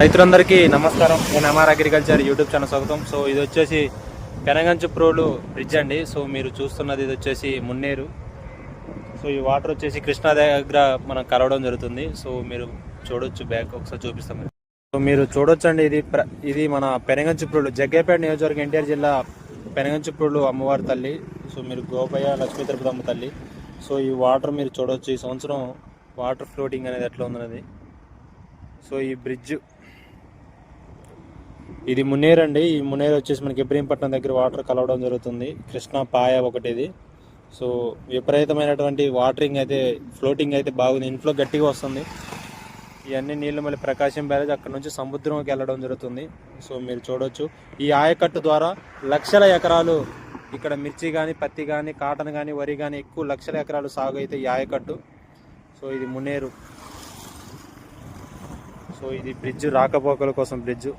రైతులందరికీ నమస్కారం. నేను M R agriculture YouTube channel స్వాగతం. సో ఇది వచ్చేసి పెనగంచు ప్రోలు బ్రిడ్జ్ అండి. సో మీరు చూస్తున్నది ఇది వచ్చేసి మున్నేరు. సో ఈ వాటర్ వచ్చేసి కృష్ణా దగ్గర మనం కలవడం జరుగుతుంది. సో మీరు చూడొచ్చు బ్యాక్ ఒకసారి చూపిస్తాం సో మీరు చూడొచ్చు అండి ఇది ప్ర ఇది మన పెనగంచుప్రోలు జగ్గేపేట నియోజకవర్గం ఎన్టీఆర్ జిల్లా పెనగంచుప్రోలు అమ్మవారి తల్లి. సో మీరు గోపయ్య లక్ష్మీ తిరుపతి అమ్మ తల్లి. సో ఈ వాటర్ మీరు చూడొచ్చు. ఈ సంవత్సరం వాటర్ ఫ్లోటింగ్ అనేది ఎట్లా ఉందనేది. సో ఈ బ్రిడ్జ్ ఇది మున్నేరు అండి. ఈ మున్నేరు వచ్చేసి మనకి ఇబ్రహీంపట్నం దగ్గర వాటర్ కలవడం జరుగుతుంది. కృష్ణా పాయ ఒకటి ఇది సో విపరీతమైనటువంటి వాటరింగ్ అయితే ఫ్లోటింగ్ అయితే బాగుంది. ఇన్ఫ్లో గట్టిగా వస్తుంది. ఇవన్నీ నీళ్ళు మళ్ళీ ప్రకాశం బ్యారేజ్ అక్కడ నుంచి సముద్రంకి వెళ్ళడం జరుగుతుంది. సో మీరు చూడొచ్చు. ఈ ఆయకట్టు ద్వారా లక్షల ఎకరాలు ఇక్కడ మిర్చి కానీ పత్తి కానీ కాటన్ కానీ వరి కానీ ఎక్కువ లక్షల ఎకరాలు సాగు అయితే ఈ ఆయకట్టు. సో ఇది మున్నేరు సో ఇది బ్రిడ్జ్ రాకపోకల కోసం బ్రిడ్జ్.